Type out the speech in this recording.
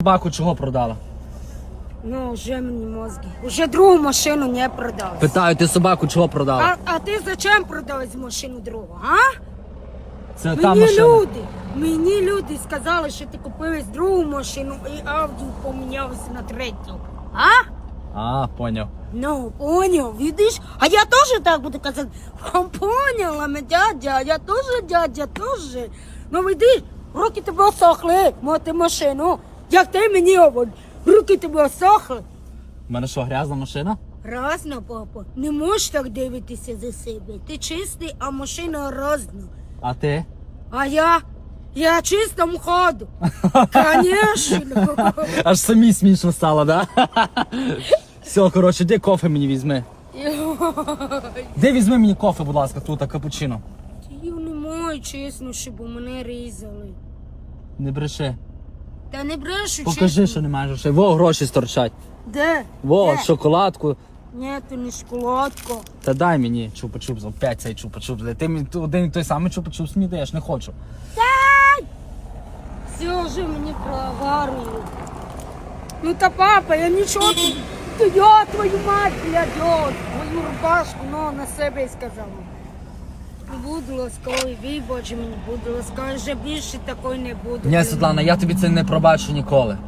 Собаку чого продала? Ну, вже мені мозги. Уже другу машину не продав. Питаю, ти собаку чого продала? А, а ти зачем продав машину другу, а? Це та Мені машина. люди, мені люди сказали, що ти купив другу машину і Ауді помінявся на третю. А? А, поняв. Ну, понял, видиш? А я тоже так буду казати. «Ха, Поняла, ми дядя, я тоже дядя, тоже. Ну, видиш, руки тебе осохли, мати машину. Як ти мені говориш, руки тебе осохли. У мене що, грязна машина? Разно, папа, не можеш так дивитися за себе. Ти чистий, а машина разна. А ти? А я, я чистому ходу. Конечно. Аж самі смішно стало, да? Все, коротше, де кофе мені візьми? Де візьми мені кофе, будь ласка, тут, а капучино. Я не маю чесно, щоб мене різали. Не бреши. Та не брешу, Покажи, чесно. що не маєш грошей. Во, гроші сторчать. Де? Во, Де? шоколадку. Ні, то не шоколадка. Та дай мені чупа-чуп за 5 цей чупа-чуп. Ти мені ту- один і той самий чупа-чуп мені даєш, не хочу. Все вже мені проговорили. Ну та папа, я нічого тут. То я твою мать, блядь, я твою рубашку, ну, на себе сказала. Будь ласкавий, вибач мені, будь ласка, вже більше такої не буде. Ні, Світлана, я тобі це не пробачу ніколи.